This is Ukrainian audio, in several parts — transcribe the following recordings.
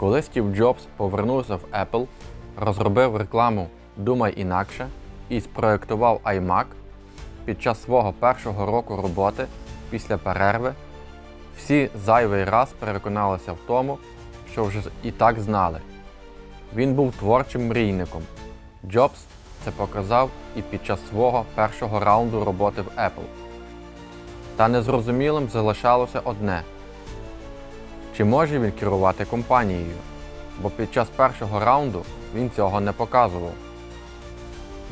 Коли Стів Джобс повернувся в Apple, розробив рекламу Думай інакше і спроєктував iMac, під час свого першого року роботи після перерви всі зайвий раз переконалися в тому, що вже і так знали. Він був творчим мрійником. Джобс це показав і під час свого першого раунду роботи в Apple. Та незрозумілим залишалося одне: чи може він керувати компанією? Бо під час першого раунду він цього не показував.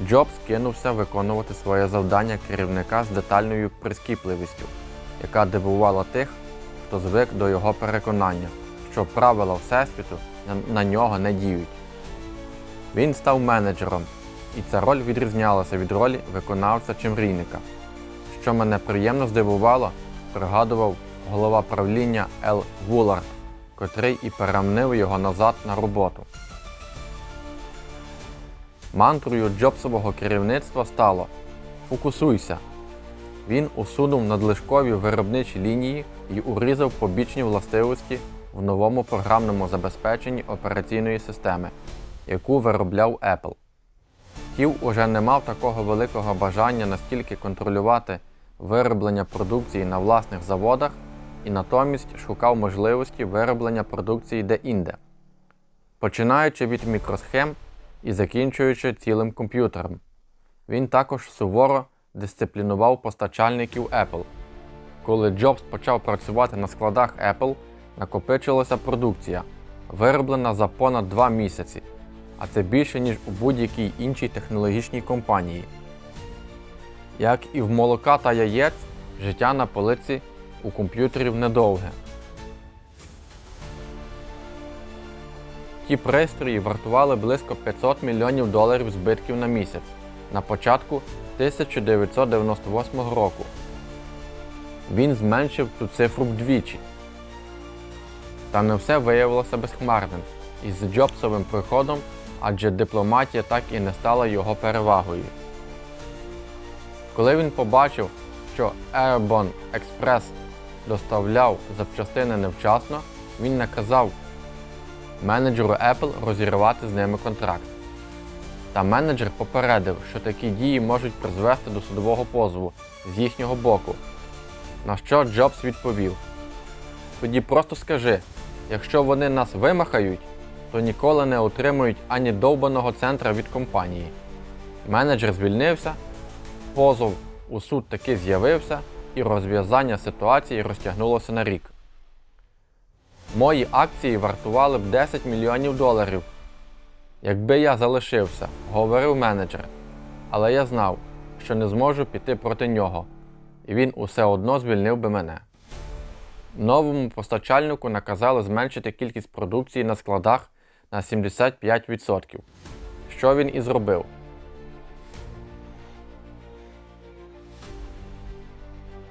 Джобс кинувся виконувати своє завдання керівника з детальною прискіпливістю, яка дивувала тих, хто звик до його переконання, що правила Всесвіту на, нього не діють. Він став менеджером, і ця роль відрізнялася від ролі виконавця чи мрійника. Що мене приємно здивувало, пригадував голова правління Ел Вулард, котрий і перемнив його назад на роботу. Мантрою Джобсового керівництва стало Фокусуйся. Він усунув надлишкові виробничі лінії і урізав побічні властивості в новому програмному забезпеченні операційної системи, яку виробляв Apple. Стів уже не мав такого великого бажання настільки контролювати вироблення продукції на власних заводах і натомість шукав можливості вироблення продукції де-інде, починаючи від мікросхем і закінчуючи цілим комп'ютером. Він також суворо дисциплінував постачальників Apple. Коли Джобс почав працювати на складах Apple, накопичилася продукція, вироблена за понад 2 місяці, а це більше, ніж у будь-якій іншій технологічній компанії. Як і в молока та яєць, життя на полиці у комп'ютерів недовге. Ті пристрої вартували близько 500 мільйонів доларів збитків на місяць на початку 1998 року. Він зменшив цю цифру вдвічі. Та не все виявилося безхмарним із Джобсовим приходом, адже дипломатія так і не стала його перевагою. Коли він побачив, що Airborne Express доставляв запчастини невчасно, він наказав менеджеру Apple розірвати з ними контракт. Та менеджер попередив, що такі дії можуть призвести до судового позову з їхнього боку. На що Джобс відповів: Тоді просто скажи, якщо вони нас вимахають, то ніколи не отримують ані довбаного центра від компанії. Менеджер звільнився, позов у суд таки з'явився, і розв'язання ситуації розтягнулося на рік. Мої акції вартували б 10 мільйонів доларів. Якби я залишився, говорив менеджер, але я знав, що не зможу піти проти нього, і він усе одно звільнив би мене. Новому постачальнику наказали зменшити кількість продукції на складах на 75%. Що він і зробив.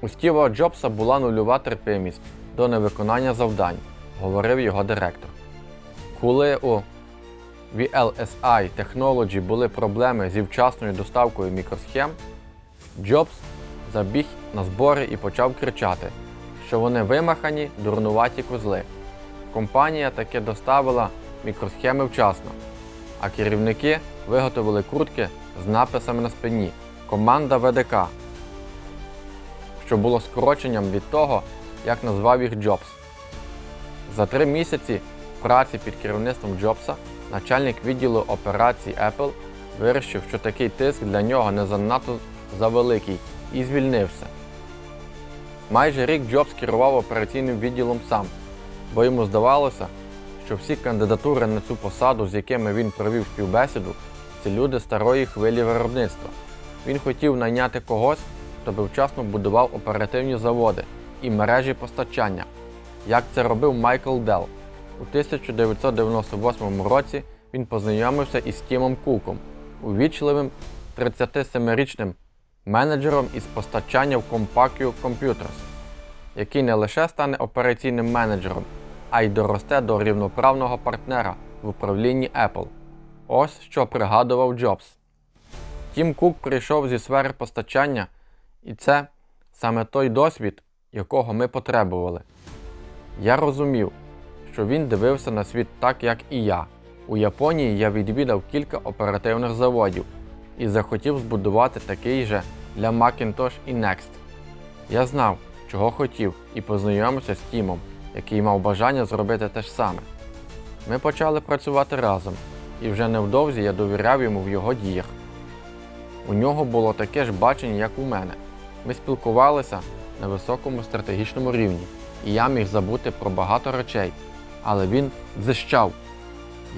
У Стіва Джобса була нульова терпимість до невиконання завдань, говорив його директор. Коли у VLSI Technology були проблеми зі вчасною доставкою мікросхем, Джобс забіг на збори і почав кричати, що вони вимахані дурнуваті козли. Компанія таки доставила мікросхеми вчасно, а керівники виготовили куртки з написами на спині Команда ВДК, що було скороченням від того, як назвав їх Джобс. За три місяці праці під керівництвом Джобса начальник відділу операцій Apple вирішив, що такий тиск для нього не занадто завеликий і звільнився. Майже рік Джобс керував операційним відділом сам, бо йому здавалося, що всі кандидатури на цю посаду, з якими він провів співбесіду, це люди старої хвилі виробництва. Він хотів найняти когось, би вчасно будував оперативні заводи і мережі постачання, як це робив Майкл Делл. У 1998 році він познайомився із Тімом Куком, увічливим 37-річним менеджером із постачання в Compactio Computers, який не лише стане операційним менеджером, а й доросте до рівноправного партнера в управлінні Apple. Ось що пригадував Джобс. Тім Кук прийшов зі сфери постачання, і це саме той досвід, якого ми потребували. Я розумів, що він дивився на світ так, як і я. У Японії я відвідав кілька оперативних заводів і захотів збудувати такий же для Macintosh і Next. Я знав, чого хотів, і познайомився з Тімом, який мав бажання зробити те ж саме. Ми почали працювати разом, і вже невдовзі я довіряв йому в його діях. У нього було таке ж бачення, як у мене. Ми спілкувалися на високому стратегічному рівні, і я міг забути про багато речей, але він дзищав,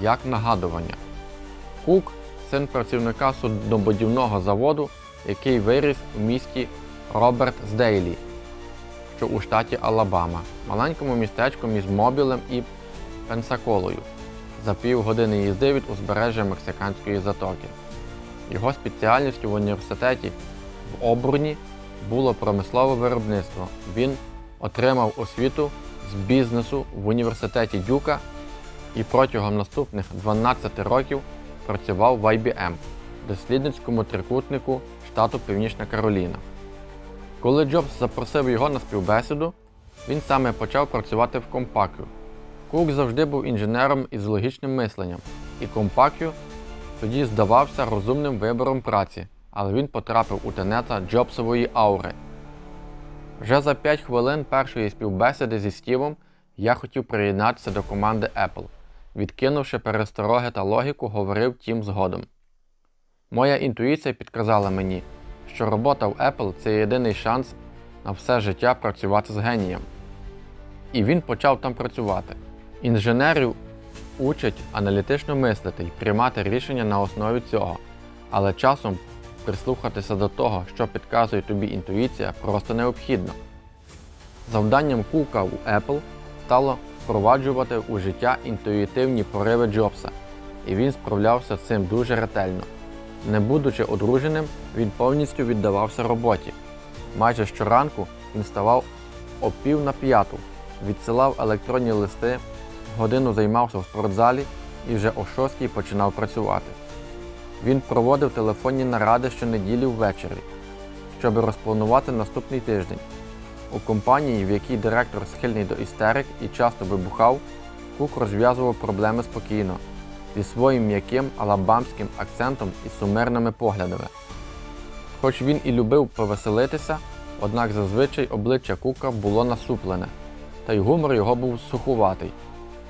як нагадування. Кук син працівника суднобудівного заводу, який виріс у місті Роберт Здейлі, що у штаті Алабама, маленькому містечку між Мобілем і Пенсаколою, за півгодини їзди від узбережжя Мексиканської затоки. Його спеціальністю в університеті в Обруні було промислове виробництво. Він отримав освіту з бізнесу в університеті Дюка і протягом наступних 12 років працював в IBM, дослідницькому трикутнику штату Північна Кароліна. Коли Джобс запросив його на співбесіду, він саме почав працювати в Compaq. Кук завжди був інженером із логічним мисленням, і Compaq тоді здавався розумним вибором праці, але він потрапив у тенета Джобсової аури. Вже за 5 хвилин першої співбесіди зі Стівом я хотів приєднатися до команди Apple. Відкинувши перестороги та логіку, говорив тім згодом. Моя інтуїція підказала мені, що робота в Apple це єдиний шанс на все життя працювати з генієм. І він почав там працювати. Інженерів учать аналітично мислити і приймати рішення на основі цього, але часом прислухатися до того, що підказує тобі інтуїція, просто необхідно. Завданням Кука у Apple стало впроваджувати у життя інтуїтивні пориви Джобса, і він справлявся з цим дуже ретельно. Не будучи одруженим, він повністю віддавався роботі. Майже щоранку він ставав о пів на п'яту, відсилав електронні листи, годину займався в спортзалі і вже о шостій починав працювати. Він проводив телефонні наради щонеділі ввечері, щоб розпланувати наступний тиждень. У компанії, в якій директор схильний до істерик і часто вибухав, Кук розв'язував проблеми спокійно, зі своїм м'яким алабамським акцентом і сумирними поглядами. Хоч він і любив повеселитися, однак зазвичай обличчя Кука було насуплене, та й гумор його був сухуватий,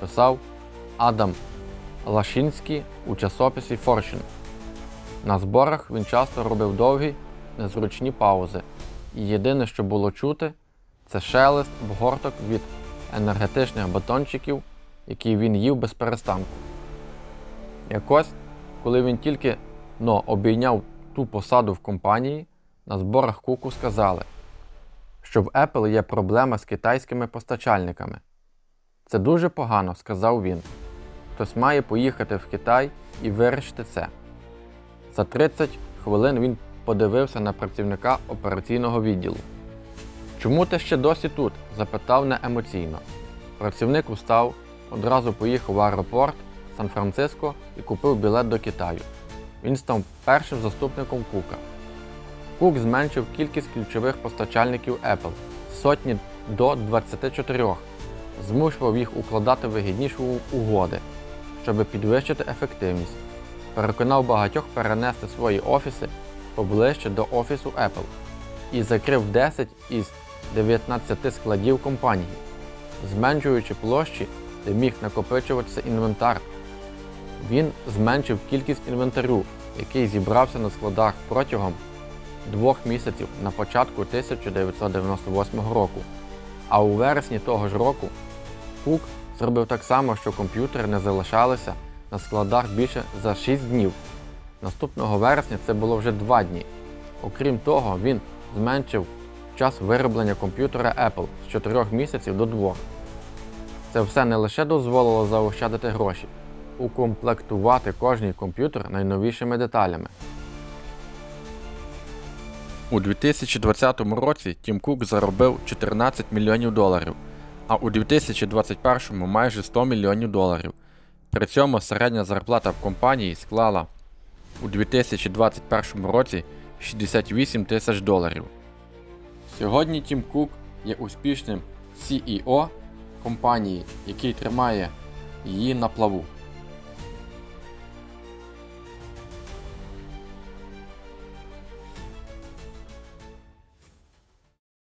писав Адам Лашинський у часописі Fortune. На зборах він часто робив довгі, незручні паузи, і єдине, що було чути, це шелест обгорток від енергетичних батончиків, які він їв без перестанку. Якось, коли він тільки но обійняв ту посаду в компанії, на зборах Куку сказали, що в Apple є проблема з китайськими постачальниками. Це дуже погано, сказав він. Хтось має поїхати в Китай і вирішити це. За 30 хвилин він подивився на працівника операційного відділу. Чому ти ще досі тут? запитав неемоційно. Працівник устав, одразу поїхав в аеропорт Сан-Франциско і купив білет до Китаю. Він став першим заступником Кука. Кук зменшив кількість ключових постачальників Apple з сотні до 24, змушував їх укладати вигідніші угоди, щоб підвищити ефективність. Переконав багатьох перенести свої офіси поближче до офісу Apple і закрив 10 із 19 складів компанії, зменшуючи площі, де міг накопичуватися інвентар. Він зменшив кількість інвентарю, який зібрався на складах протягом двох місяців на початку 1998 року. А у вересні того ж року Кук зробив так само, що комп'ютери не залишалися на складах більше за 6 днів. Наступного вересня це було вже 2 дні. Окрім того, він зменшив час вироблення комп'ютера Apple з 4 місяців до 2. Це все не лише дозволило заощадити гроші, укомплектувати кожний комп'ютер найновішими деталями. У 2020 році Тім Кук заробив 14 мільйонів доларів, а у 2021 майже 100 мільйонів доларів. При цьому середня зарплата в компанії склала у 2021 році 68 тисяч доларів. Сьогодні Тім Кук є успішним CEO компанії, який тримає її на плаву.